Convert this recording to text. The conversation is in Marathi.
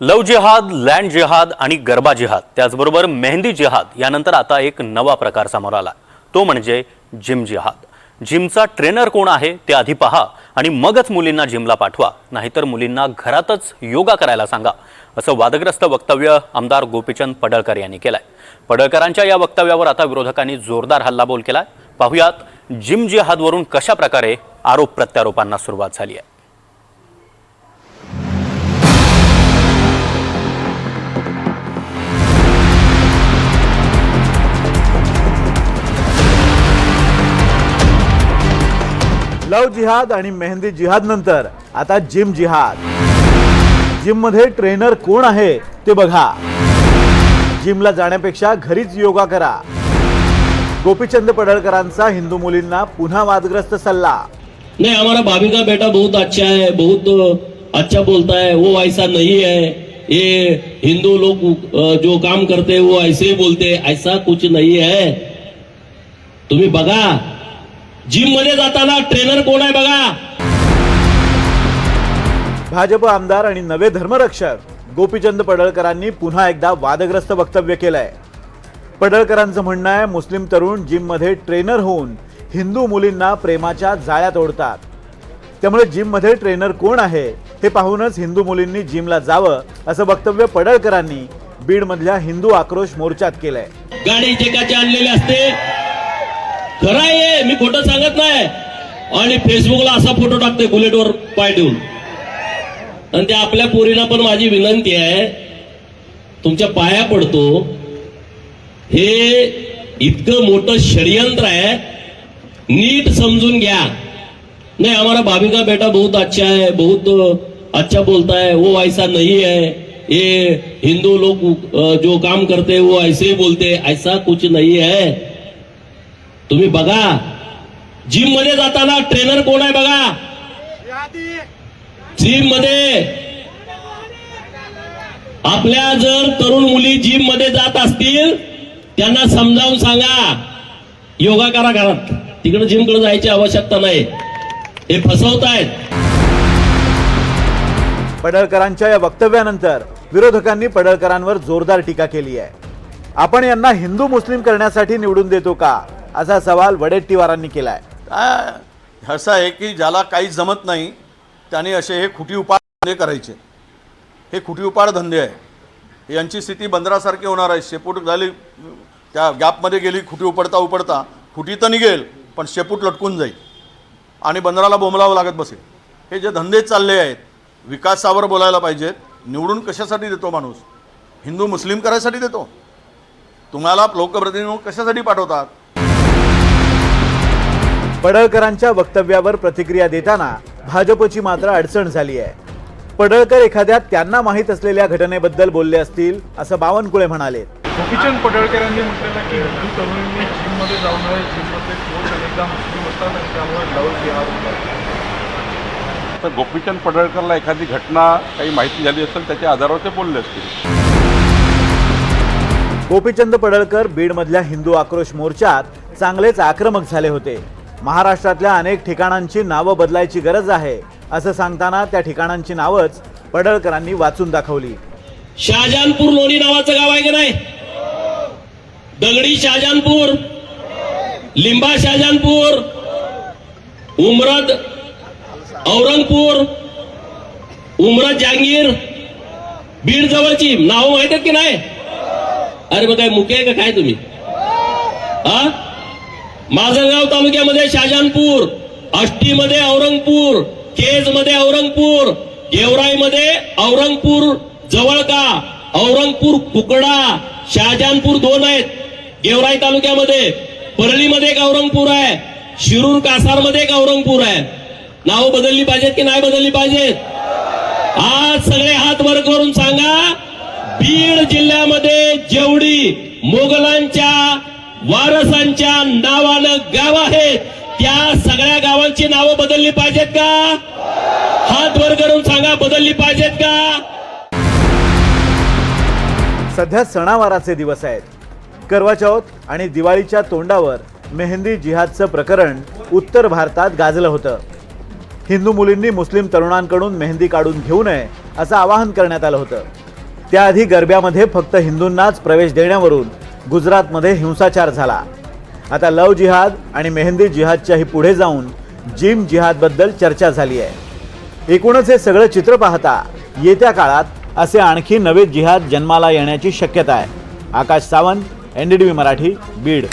लव जिहाद लँड जिहाद आणि गरबा जिहाद त्याचबरोबर मेहंदी जिहाद यानंतर आता एक नवा प्रकार समोर आला. तो म्हणजे जिम जिहाद. जिमचा ट्रेनर कोण आहे ते आधी पहा आणि मगच मुलींना जिमला पाठवा नाहीतर मुलींना घरातच योगा करायला सांगा असं वादग्रस्त वक्तव्य आमदार गोपीचंद पडळकर यांनी केलंय. पडळकरांच्या या वक्तव्यावर आता विरोधकांनी जोरदार हल्लाबोल केलाय. पाहुयात जिम जिहादवरून कशा प्रकारे आरोप प्रत्यारोपांना सुरुवात झाली आहे. लव जिहाद आणि मेहंदी जिहाद नंतर आता जिम जिहाद. जिममध्ये ट्रेनर कोण आहे ते बघा. जिमला जाण्यापेक्षा घरीच योगा करा. गोपीचंद पडळकरांचा हिंदू मुलींना पुन्हा वादग्रस्त सल्ला. नहीं हमारा भाभी का बेटा बहुत अच्छा है बहुत अच्छा बोलता है वो ऐसा नहीं है. ये हिंदू लोग अ, जो काम करते हैं वो ऐसे ही बोलते हैं ऐसा कुछ नहीं है. तुम्ही बघा. जिममध्ये जाताना ट्रेनर कोण आहे बघा? भाजप आमदार आणि नवे धर्मरक्षक गोपीचंद पडळकरांनी पुन्हा एकदा वादग्रस्त वक्तव्य केलंय. पडळकरांचं म्हणणं आहे मुस्लिम तरुण जिममध्ये ट्रेनर होऊन हिंदू मुलींना प्रेमाच्या जाळ्यात ओढतात त्यामुळे जिममध्ये ट्रेनर कोण आहे हे पाहूनच हिंदू मुलींनी जिमला जावं असं वक्तव्य पडळकरांनी बीड मधल्या हिंदू आक्रोश मोर्चात केलंय. गाडी एकेकाची आणलेली असते. खरं आहे मी खोटं सांगत नाही. आणि फेसबुकला असा फोटो टाकते बुलेटवर पाय ठेवून. आणि त्या आपल्या पोरीला पण माझी विनंती आहे तुमच्या पाया पडतो. हे इतकं मोठं षडयंत्र आहे नीट समजून घ्या. नाही हमारा भाभी का बेटा बहुत अच्छा है बहुत अच्छा बोलता है वो ऐसा नहीं है. ये हिंदू लोग जो काम करते हैं वो ऐसे ही बोलते ऐसा कुछ नहीं है. तुम्ही बघा जिममध्ये जाताना ट्रेनर कोण आहे बघा? जिममध्ये. आपल्या जर तरुण मुली जिममध्ये जात असतील त्यांना समजावून सांगा. योगा करा घरात. तिकडे जिमकडे जायची आवश्यकता नाही. हे फसवतायत. पडळकरांच्या या वक्तव्यानंतर विरोधकांनी पडळकरांवर जोरदार टीका केली आहे. आपण यांना हिंदू मुस्लिम करण्यासाठी निवडून देतो का? असा सवाल वडेट्टीवारांनी केला आहे असं आहे की ज्याला काही जमत नाही त्याने असे हे खुटी उपाड धंदे करायचे. हे खुटी उपाड धंदे आहे. यांची स्थिती बंदरासारखी होणार आहे. शेपूट झाली त्या गॅपमध्ये गेली खुटी उपडता उपडता खुटी तर निघेल पण शेपूट लटकून जाईल. आणि बंदराला बोंबलावं लागत बसेल. हे जे धंदे चालले आहेत विकासावर बोलायला पाहिजेत. निवडून कशासाठी देतो माणूस? हिंदू मुस्लिम करायसाठी देतो? तुम्हाला लोकप्रतिनिधी कशासाठी पाठवतात? पडळकरांच्या वक्तव्यावर प्रतिक्रिया देताना भाजपची मात्र अडचण झाली आहे. पडळकर एखाद्या त्यांना माहीत असलेल्या घटनेबद्दल बोलले असतील असं बावनकुळे म्हणाले. गोपीचंद पडळकरांनी म्हटलेलं की हिंदू तरुणींनी जिममध्ये जाऊ नये जिममध्ये कोच अनेकदा मुस्लिम असतात आणि त्यामुळे लव जिहाद होतात. तर गोपीचंद पडळकरला एखादी घटना काही माहिती झाली असेल त्याच्या आधारावर ते बोलले असतील. गोपीचंद पडळकर बीडमधल्या हिंदू आक्रोश मोर्चात चांगलेच आक्रमक झाले होते. महाराष्ट्रातल्या अनेक ठिकाणांची नावं बदलायची गरज आहे असं सांगताना त्या ठिकाणांची नावच पडळकरांनी वाचून दाखवली. शहाजहानपूर लोणी नावाचं गाव आहे की नाही? दगडी शहाजहानपूर लिंबा शहाजहानपूर उमरद औरंगपूर उमरद जहांगीर बीड जवळची. नाव माहीत आहेत की नाही? अरे मग काय मुके का? काय तुम्ही? हा माजलगाव तालुक्यामध्ये शहाजहानपूर आष्टीमध्ये औरंगपूर केजमध्ये औरंगपूर गेवराईमध्ये औरंगपूर जवळ का? औरंगपूर कुकडा शहाजहानपूर दोन आहेत. गेवराई तालुक्यामध्ये परळीमध्ये एक औरंगपूर आहे. शिरूर कासारमध्ये एक औरंगपूर आहे. नाव बदलली पाहिजेत की नाही बदलली पाहिजेत? आज सगळे हात वर करून सांगा बीड जिल्ह्यामध्ये जेवढी मोगलांच्या वारसांच्या नावानं गाव आहेत त्या सगळ्या गावांची नावं बदलली पाहिजेत का? हात वर करून सांगा बदलली पाहिजेत का? सध्या सणावाराचे दिवस आहेत. करवा चौथ आणि दिवाळीच्या तोंडावर मेहंदी जिहादचं प्रकरण उत्तर भारतात गाजलं होतं. हिंदू मुलींनी मुस्लिम तरुणांकडून मेहंदी काढून घेऊ नये असं आवाहन करण्यात आलं होतं. त्याआधी गरब्यामध्ये फक्त हिंदूंनाच प्रवेश देण्यावरून गुजरातमध्ये हिंसाचार झाला. आता लव जिहाद आणि मेहंदी जिहादच्याही पुढे जाऊन जिम जिहादबद्दल चर्चा झाली आहे. एकूणच हे सगळं चित्र पाहता येत्या काळात असे आणखी नवे जिहाद जन्माला येण्याची शक्यता आहे. Akash Sawant N D T V Marathi Beed.